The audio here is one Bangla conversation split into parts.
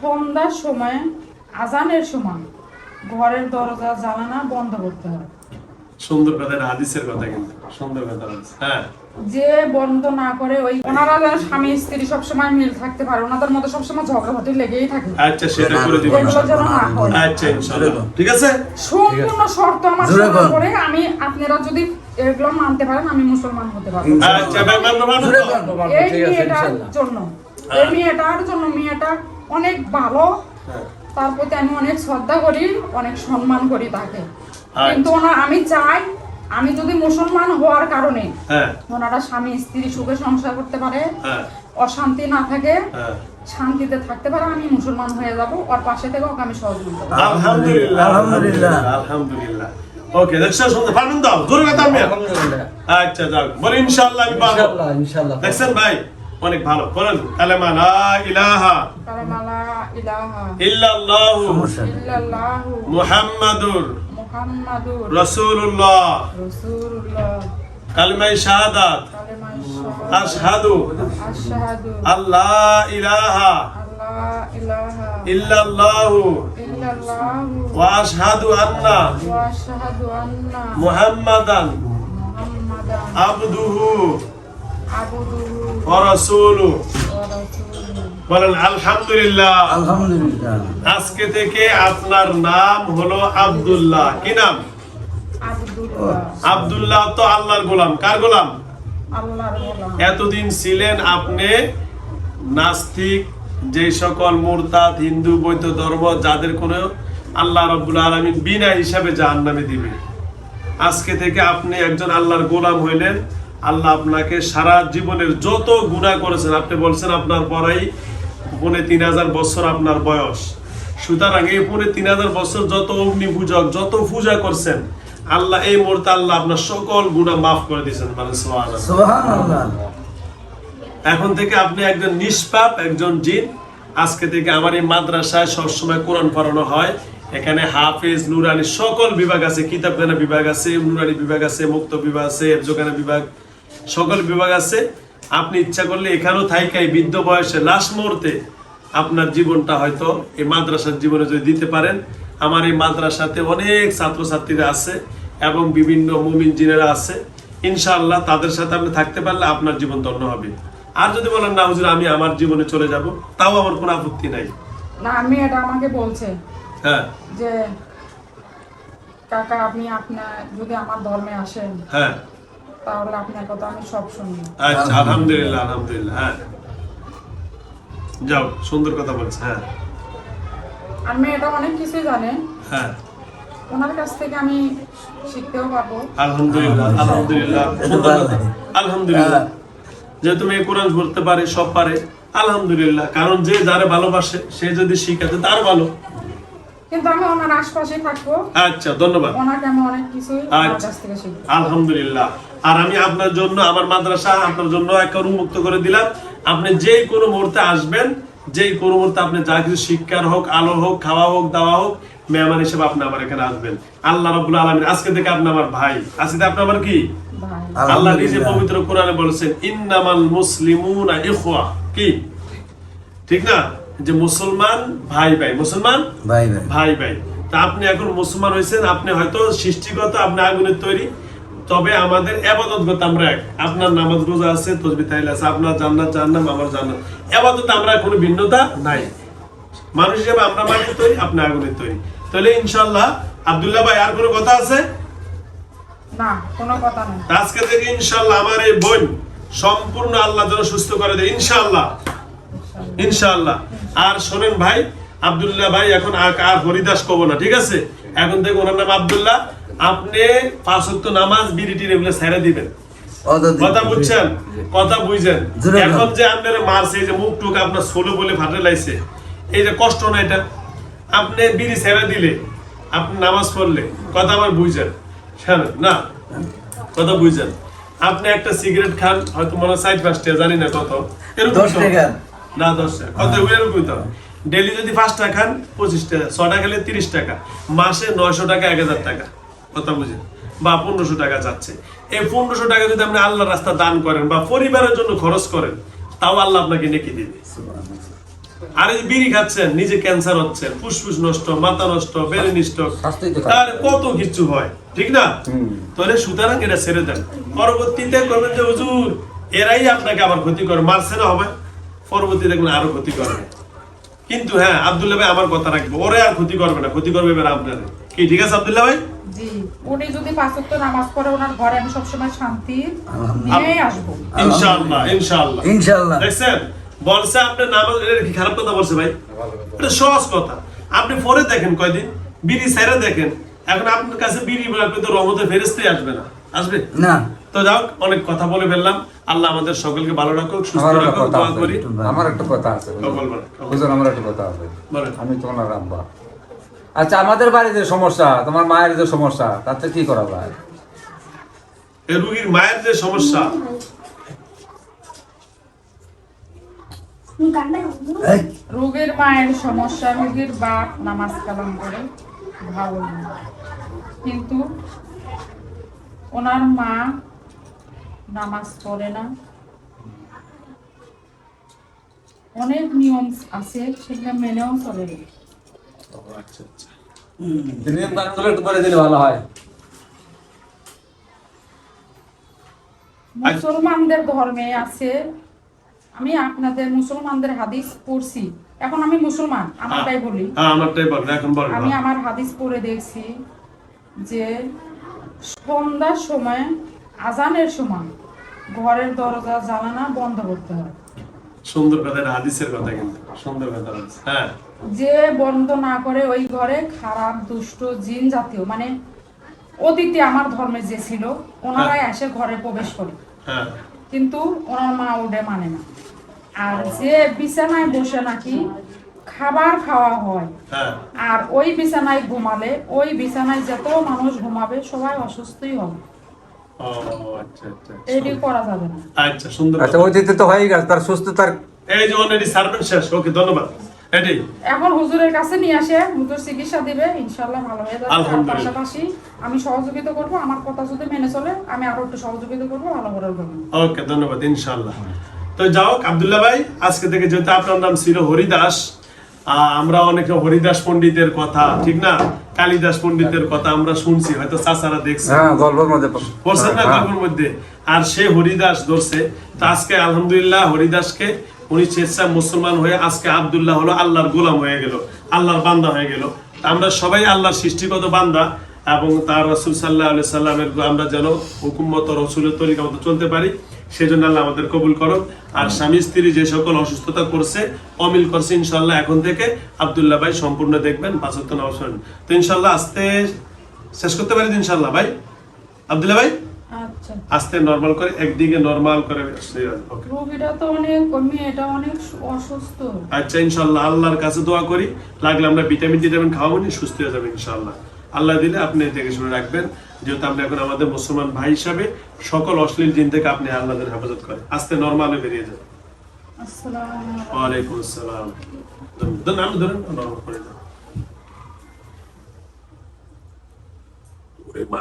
সন্ধ্যার সময় আজানের সময় ঘরের দরজা জ্বালানা বন্ধ করতে হয়। সুন্দর কথা হাদিসের কথা কিন্তু। সুন্দর কথা হ্যাঁ। যে বন্ধ না করে ওই ওনারা যেন স্বামী স্ত্রী সবসময় মিল থাকতে পারে। ওনাদের মধ্যে সবসময় ঝগড়াঝাটি লেগেই থাকে। আচ্ছা সেটা করে দিব আচ্ছা ইনশাআল্লাহ ঠিক আছে? সম্পূর্ণ শর্ত আমার জোরে শোনার পরে আমি আপনারা যদি এগুলো মানতে পারেন আমি মুসলমান হতে পারব। আচ্ছা ভাই মানবো মানবো। এই মেয়েটার জন্য এই মেয়েটার জন্য মেয়েটা অনেক ভালো। হ্যাঁ। তার প্রতি আমি অনেক শ্রদ্ধা করি অনেক সম্মান করি তাকে। আচ্ছা। কিন্তু ওনার আমি চাই আমি যদি মুসলমান হওয়ার কারণে হ্যাঁ। ওনারা স্বামী স্ত্রী সুখে সংসার করতে পারে হ্যাঁ। অশান্তি না থাকে হ্যাঁ। শান্তিতে থাকতে পারে আমি মুসলমান হয়ে যাব ওর পাশে থেকে ওকে আমি সহযোগিতা আলহামদুলিল্লাহ। আলহামদুলিল্লাহ। আলহামদুলিল্লাহ। ওকে দেখছ শুনতে পারবেন দাও জোরে কথা আমি আচ্ছা যাও বলে ইনশাআল্লাহ আমি ইনশাআল্লাহ ইনশাআল্লাহ। দেখছেন ভাই? অনেক ভালো। বলেন কালেমা লা ইলাহা কালেমা লা ইলাহা ইল্লাল্লাহু। ইল্লাল্লাহু মুহাম্মাদুর মুহাম্মাদুর রাসূলুল্লাহ। রাসূলুল্লাহ। কালিমায়ে শাহাদাত। আশহাদু। আশহাদু। আল্লাহ ইলাহা আল্লাহ ইলাহা। ইল্লাল্লাহু। ইল্লাল্লাহু। ওয়া আশহাদু আন্না। ওয়া আশহাদু আন্না। মুহাম্মাদান। মুহাম্মাদান। আবদুহু। আবদুহু। ওয়া রাসূলুহু ওয়া রাসূলুহু বলেন আলহামদুলিল্লাহ। আলহামদুলিল্লাহ। আজকে থেকে আপনার নাম হলো আব্দুল্লাহ। কি নাম? আব্দুল্লাহ। তো আল্লাহর গোলাম। কার গোলাম। এতদিন ছিলেন আপনি নাস্তিক যে সকল মুরতাদ হিন্দু বৌদ্ধ ধর্ম যাদের কোনো আল্লাহ রব্বুল আলমিন বিনা হিসাবে জাহান্নামে দিবে। আজকে থেকে আপনি একজন আল্লাহর গোলাম হইলেন। আল্লাহ আপনাকে সারা জীবনের যত গুণা করেছেন আপনি বলছেন আপনার পরাই পৌনে তিন হাজার বছর আপনার বয়স। সুতরাং এই পৌনে তিন হাজার বছর যত অগ্নি পূজক যত পূজা করছেন আল্লাহ এই মুহূর্তে আল্লাহ আপনার সকল গুণা মাফ করে দিয়েছেন মানে এখন থেকে আপনি একজন নিষ্পাপ একজন জিন। আজকে থেকে আমার এই মাদ্রাসায় সবসময় কোরআন পড়ানো হয়। এখানে হাফেজ নুরানি সকল বিভাগ আছে। কিতাবখানা বিভাগ আছে নুরানি বিভাগ আছে মুক্ত বিভাগ আছে এফজোখানা বিভাগ। সকল বিভাগ আছে। আপনি ইচ্ছা করলে এখানেও থাইকাই বৃদ্ধ বয়সে লাস্ট মুহূর্তে আপনার জীবনটা হয়তো এই মাদ্রাসার জীবনে যদি দিতে পারেন। আমার এই মাদ্রাসাতে অনেক ছাত্রছাত্রীরা আছে এবং বিভিন্ন মুমিন জিনেরা আছে। ইনশাআল্লাহ তাদের সাথে আপনি থাকতে পারলে আপনার জীবন ধন্য হবে। আর যদি বলেন না হুজুর আমি আমার জীবনে চলে যাব তাও আমার কোনো আপত্তি নাই। না আমি এটা আমাকে বলছে হ্যাঁ। যে কাকা আপনি আপনার যদি আমার ধর্মে আসেন হ্যাঁ। তাহলে আপনার কথা আমি সব শুনি। আচ্ছা আলহামদুলিল্লাহ আলহামদুলিল্লাহ হ্যাঁ। যাও সুন্দর কথা বলছে হ্যাঁ। আর মেয়েটা অনেক জানে। হ্যাঁ। ওনার কাছ থেকে আমি শিখতেও পারব। আলহামদুলিল্লাহ আলহামদুলিল্লাহ আলহামদুলিল্লাহ। যেহেতু মেয়ে কোরআন পড়তে পারে সব পারে আলহামদুলিল্লাহ। কারণ যে যারে ভালোবাসে সে যদি শিখাতে তার ভালো। কিন্তু আমি ওনার আশপাশে থাকব। আচ্ছা ধন্যবাদ। ওনাকে আমি অনেক আচ্ছা। কাছ শিখব। আলহামদুলিল্লাহ। আর আমি আপনার জন্য আমার মাদ্রাসা আপনার জন্য একটা উন্মুক্ত করে দিলাম। আপনি যেই কোনো মুহূর্তে আসবেন যেই কোনো মুহূর্তে আপনি যা কিছু শিক্ষার হোক আলো হোক খাওয়া হোক দাওয়া হোক মেহমান হিসেবে আপনি আমার এখানে আসবেন। আল্লাহ রাব্বুল আলামিন আজকে থেকে আপনি আমার ভাই। আজকে আপনি আমার কি? আল্লাহ নিজে পবিত্র কোরআনে বলেছেন ইন্নামাল মুসলিমুনা ইখওয়া। কি? ঠিক না? যে মুসলমান ভাই ভাই। মুসলমান? ভাই ভাই। ভাই ভাই। তা আপনি এখন মুসলমান হয়েছেন আপনি হয়তো সৃষ্টিগত আপনি আগুনের তৈরি। তবে আমাদের আবাদতগত আমরা এক। আপনার নামাজ রোজা আছে তসবি তাইল আছে আপনার জান্নাত জান্নাম আমার জান্নাত। আবাদত আমরা কোনো ভিন্নতা নাই। মানুষ হিসেবে আমরা মাটির তৈরি আপনি আগুনের তৈরি। তাহলে ইনশাল্লাহ আব্দুল্লাহ ভাই আর কোনো কথা আছে? না কোনো কথা নেই। আজকে থেকে ইনশাল্লাহ আমার এই বোন সম্পূর্ণ আল্লাহ যেন সুস্থ করে দেয় ইনশাল্লাহ ইনশাআল্লাহ। আর শোনেন ভাই আব্দুল্লাহ ভাই এখন আর আর হরিদাস কব না ঠিক আছে? এখন থেকে ওনার নাম আব্দুল্লাহ। আপনি পাঁচ নামাজ বিরিটি এগুলো ছেড়ে দিবেন। কথা বুঝছেন? কথা বুঝছেন এখন যে আপনার মারছে এই যে মুখ টুক আপনার ষোলো বলে ফাটে লাইছে এই যে কষ্ট না এটা? আপনি বিড়ি ছেড়ে দিলে আপনি নামাজ পড়লে কথা আবার বুঝছেন না? কথা বুঝছেন আপনি একটা সিগারেট খান হয়তো মনে হয় সাইড পাঁচটা জানি না কত। এরকম না দশ টাকা। কত এরকম তো। ডেলি যদি পাঁচ টাকা খান পঁচিশ টাকা ছটা খেলে তিরিশ টাকা। মাসে নয়শো টাকা এক হাজার টাকা। কথা বুঝেন বা পনেরোশো টাকা যাচ্ছে। এই পনেরোশো টাকা যদি আপনি আল্লাহ রাস্তা দান করেন বা পরিবারের জন্য খরচ করেন তাও আল্লাহ আপনাকে নেকি দিবে। আর এই বিড়ি খাচ্ছেন নিজে ক্যান্সার হচ্ছে ফুসফুস নষ্ট মাথা নষ্ট ব্রেন নষ্ট। তার কত কিছু হয় ঠিক না? তাহলে সুতরাং এটা ছেড়ে দেন। পরবর্তীতে করবেন যে হুজুর এরাই আপনাকে আবার ক্ষতি করে মারছে না হবে? পরবর্তী দেখবেন আরও ক্ষতি করবে কিন্তু হ্যাঁ আব্দুল্লাহ ভাই আমার কথা রাখব। ওরে আর ক্ষতি করবে না ক্ষতি করবে এবার আপনারে। কি ঠিক আছে আব্দুল্লাহ ভাই? উনি যদি পাঁচ ওয়াক্ত নামাজ পড়ে ওনার ঘরে আমি সবসময় শান্তি আলহামদুলিল্লাহ। আসব। ইনশাআল্লাহ ইনশাআল্লাহ। ইনশাআল্লাহ। দেখছেন? বলছে আপনি নামাজ এটা কি খারাপ কথা বলছে ভাই? এটা সহজ কথা। আপনি পরে দেখেন কয়দিন বিড়ি দেখেন। এখন আপনার কাছে বিড়ি আপনি তো রহমতের ফেরেস্তাই আসবে না। আসবে? না। তো যাও অনেক কথা বলে ফেললাম। আল্লাহ আমাদের সকলকে ভালো রাখুক সুস্থ রাখুক দোয়া করি। আমার একটা কথা আছে হুজুর আমার একটা কথা আছে। আমি তো ওনার আব্বা। আচ্ছা আমাদের বাড়ির যে সমস্যা তোমার মায়ের যে সমস্যা তাতে কি করা যায়? এই রুগীর মায়ের যে সমস্যা। রোগীর মায়ের সমস্যা রোগীর বাপ নামাজ কালাম করে ভালো কিন্তু ওনার মা নামাজ পড়ে না। অনেক নিয়ম আছে সেগুলো মেনেও চলে। আচ্ছা আচ্ছা। নিয়ম কানুনগুলো একটু বলে দিলে ভালো হয়। মুসলমানদের ধর্মে আছে আমি আপনাদের মুসলমানদের হাদিস পড়ছি। এখন আমি মুসলমান আমারটাই বলি। হ্যাঁ আমারটাই বলেন এখন বলেন। আমি আমার হাদিস পড়ে দেখছি যে সন্ধ্যার সময় আজানের সময় ঘরের দরজা জানানা বন্ধ করতে হয়। সুন্দর কথা হাদিসের কথা কিন্তু সুন্দর কথা হ্যাঁ। যে বন্ধ না করে ওই ঘরে খারাপ দুষ্ট জিন জাতীয় মানে অতীতে আমার ধর্মে যে ছিল ওনারাই এসে ঘরে প্রবেশ করে। হ্যাঁ। কিন্তু ওনার মা ওডে মানে না। আর যে বিছানায় বসে নাকি খাবার খাওয়া হয় হ্যাঁ। আর ওই বিছানায় ঘুমালে ওই বিছানায় যত মানুষ ঘুমাবে সবাই অসুস্থই হবে। আচ্ছা আচ্ছা এটি করা যাবে না। আচ্ছা সুন্দর আচ্ছা দিতে তো হয়ে গেছে তার সুস্থতার এই যে অলরেডি সার্ভেন্ট শেষ ওকে ধন্যবাদ। এখন হুজুরের কাছে নিয়ে আসে হুজুর চিকিৎসা দিবে ইনশাল্লাহ ভালো হয়ে যাবে। আলহামদুলিল্লাহ। পাশাপাশি আমি সহযোগিতা করব আমার কথা যদি মেনে চলে আমি আরও একটু সহযোগিতা করব ভালো করার জন্য ওকে ধন্যবাদ ইনশাআল্লাহ। তো যাও আব্দুল্লাহ ভাই আজকে থেকে যেহেতু আপনার নাম ছিল হরিদাস আমরা অনেকে হরিদাস পণ্ডিতের কথা ঠিক না? কালিদাস পণ্ডিতের কথা আমরা শুনছি হয়তো চাচারা দেখছি। হ্যাঁ গল্পের মধ্যে পড়ছেন না হ্যাঁ। গল্পের মধ্যে? আর সে হরিদাস ধরছে। তো আজকে আলহামদুলিল্লাহ হরিদাসকে উনি স্বেচ্ছা মুসলমান হয়ে আজকে আব্দুল্লাহ হলো আল্লাহর গোলাম হয়ে গেল আল্লাহর বান্দা হয়ে গেল। আমরা সবাই আল্লাহর সৃষ্টিগত বান্দা এবং তার রসুল সাল্লাহ আলি সাল্লামের আমরা যেন হুকুমত রসুলের তরিকা মতো চলতে পারি। সেই জন্য আল্লাহ আমাদের কবুল করো আর স্বামী স্ত্রী যে সকল অসুস্থতা করছে অমিল করছে ইনশাল্লাহ এখন থেকে আব্দুল্লাহ ভাই সম্পূর্ণ দেখবেন পাঁচত্ব নবসন তো ইনশাল্লাহ আস্তে শেষ করতে পারি ইনশাল্লাহ ভাই? আব্দুল্লাহ ভাই? আচ্ছা। আস্তে নরমাল করে একদিকে নরমাল করে রোগীটা তো অনেক মেয়েটা অনেক অসুস্থ। আচ্ছা ইনশাল্লাহ আল্লাহর কাছে দোয়া করি। লাগলে আমরা ভিটামিন ভিটামিন খাওয়াবো নি সুস্থ হয়ে যাবে ইনশাল্লাহ আল্লাহ দিলে আপনি দেখে শুনে রাখবেন। যেহেতু আপনি এখন আমাদের মুসলমান ভাই হিসাবে সকল অশ্লীল জিন থেকে আপনি আল্লাহদের হেফাজত করেন। আস্তে নরমালে বেরিয়ে যান। ওয়ালাইকুম আসসালাম। ধরুন, আমি ধরুন নরমাল করে যান। ওরে মা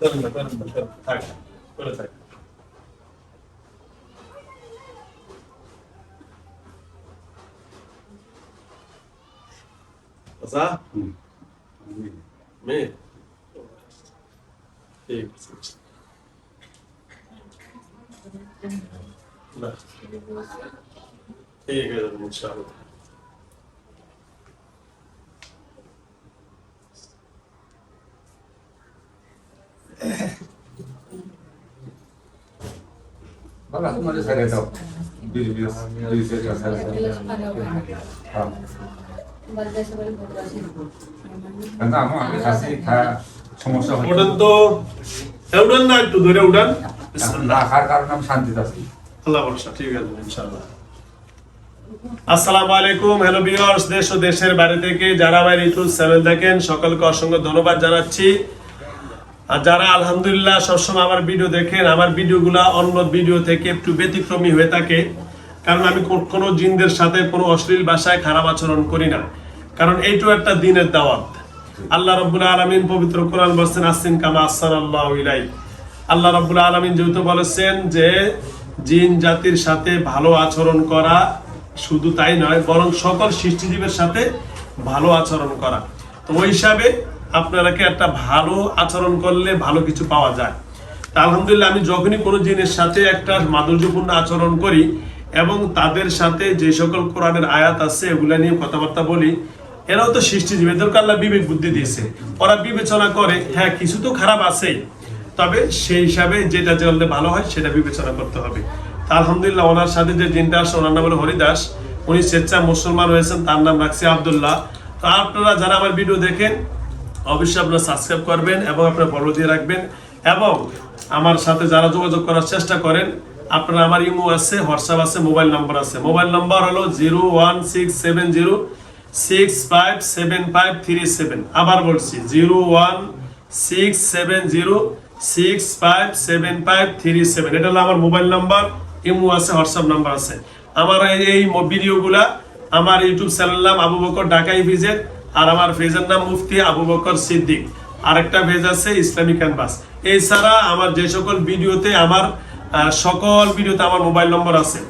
ধরুন ধরুন ধরুন, থাক, করে থাক। আচ্ছা মেয়ে ঠিক আছে না ঠিক আছে ইনশাআল্লাহ বাবা তোমার ছেড়ে দাও বিশ বিশ তো না একটু ধরে কারণে আমি শান্তিতে আছি? আল্লাহ ভরসা ঠিক আছে ইনশাআল্লাহ। আসসালামু আলাইকুম হ্যালো ভিউয়ার্স দেশ ও দেশের বাইরে থেকে যারা আমার ইউটিউব চ্যানেল দেখেন সকলকে অসংখ্য ধন্যবাদ জানাচ্ছি। আর যারা আলহামদুলিল্লাহ সবসময় আমার ভিডিও দেখেন আমার ভিডিওগুলা অন্য ভিডিও থেকে একটু ব্যতিক্রমী হয়ে থাকে। কারণ আমি কোনো জিনদের সাথে কোনো অশ্লীল ভাষায় খারাপ আচরণ করি না। কারণ এইটাও একটা দিনের দাওয়াত। আল্লাহ রব্বুল আলমিন পবিত্র কোরআন বলছেন আসিন কামা আসান আল্লাহ ইলাই আল্লাহ আলামিন যেহেতু বলেছেন যে জিন জাতির সাথে ভালো আচরণ করা শুধু তাই নয়, বরং সকল সৃষ্টিজীবের সাথে ভালো আচরণ করা। তো ওই হিসাবে আপনারাকে একটা ভালো আচরণ করলে ভালো কিছু পাওয়া যায়। তা আলহামদুলিল্লাহ, আমি যখনই কোনো জিনের সাথে একটা মাধুর্যপূর্ণ আচরণ করি এবং তাদের সাথে যে সকল কোরআনের আয়াত আছে, এগুলা নিয়ে কথাবার্তা বলি, এরাও তো সৃষ্টিজীবী। এদেরকে আল্লাহ বিবেক বুদ্ধি দিয়েছে। ওরা বিবেচনা করে হ্যাঁ কিছু তো খারাপ আছেই তবে সেই হিসাবে যেটা চললে ভালো হয়, সেটা বিবেচনা করতে হবে। আলহামদুলিল্লাহ, ওনার সাথে যে জিনটা আসছে, ওনার নাম হলো হরিদাস। উনি স্বেচ্ছা মুসলমান হয়েছেন তার নাম রাখছে আবদুল্লাহ। তো আপনারা যারা আমার ভিডিও দেখেন, অবশ্যই আপনারা সাবস্ক্রাইব করবেন এবং আপনারা ফলো দিয়ে রাখবেন। এবং আমার সাথে যারা যোগাযোগ করার চেষ্টা করেন আপনারা আমার ইমো আছে, হোয়াটসঅ্যাপ আছে, মোবাইল নাম্বার আছে। মোবাইল নাম্বার হলো zero one six seven zero six five seven five three seven. আবার বলছি, zero one six seven zero six five seven five three seven. এটা হলো আমার মোবাইল নাম্বার, ইমো আছে, হোয়াটসঅ্যাপ নাম্বার আছে। আমার এই- ভিডিওগুলা আমার ইউটিউব চ্যানেল নাম আবু বকর ঢাকাই ভিজেট আর আমার পেজের নাম মুফতি আবু বকর সিদ্দিক। আরেকটা ভেজ আছে ইসলামিক ক্যানভাস। এছাড়া আমার যে সকল ভিডিওতে আমার সকল ভিডিওতে আমার মোবাইল নম্বর আছে।